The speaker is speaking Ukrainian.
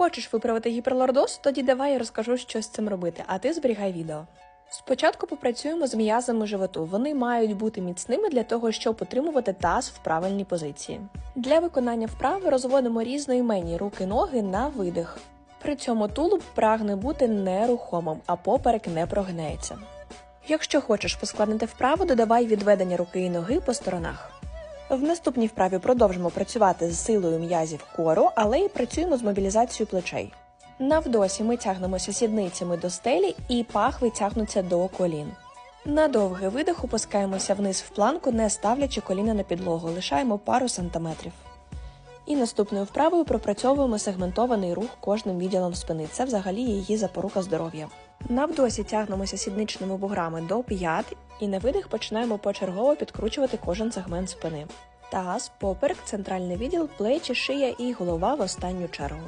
Хочеш виправити гіперлордоз? Тоді давай я розкажу, що з цим робити, а ти зберігай відео. Спочатку попрацюємо з м'язами животу. Вони мають бути міцними для того, щоб утримувати таз в правильній позиції. Для виконання вправи розводимо різноіменні руки-ноги на видих. При цьому тулуб прагне бути нерухомим, а поперек не прогнеться. Якщо хочеш поскладнити вправу, додавай відведення руки і ноги по сторонах. В наступній вправі продовжимо працювати з силою м'язів кору, але й працюємо з мобілізацією плечей. На вдосі ми тягнемося сідницями до стелі і пахви тягнуться до колін. На довгий видих опускаємося вниз в планку, не ставлячи коліна на підлогу, лишаємо пару сантиметрів. І наступною вправою пропрацьовуємо сегментований рух кожним відділом спини. Це взагалі її запорука здоров'я. На вдосі тягнемося сідничними буграми до п'ят і на видих починаємо почергово підкручувати кожен сегмент спини. Таз, поперек, центральний відділ, плечі, шия і голова в останню чергу.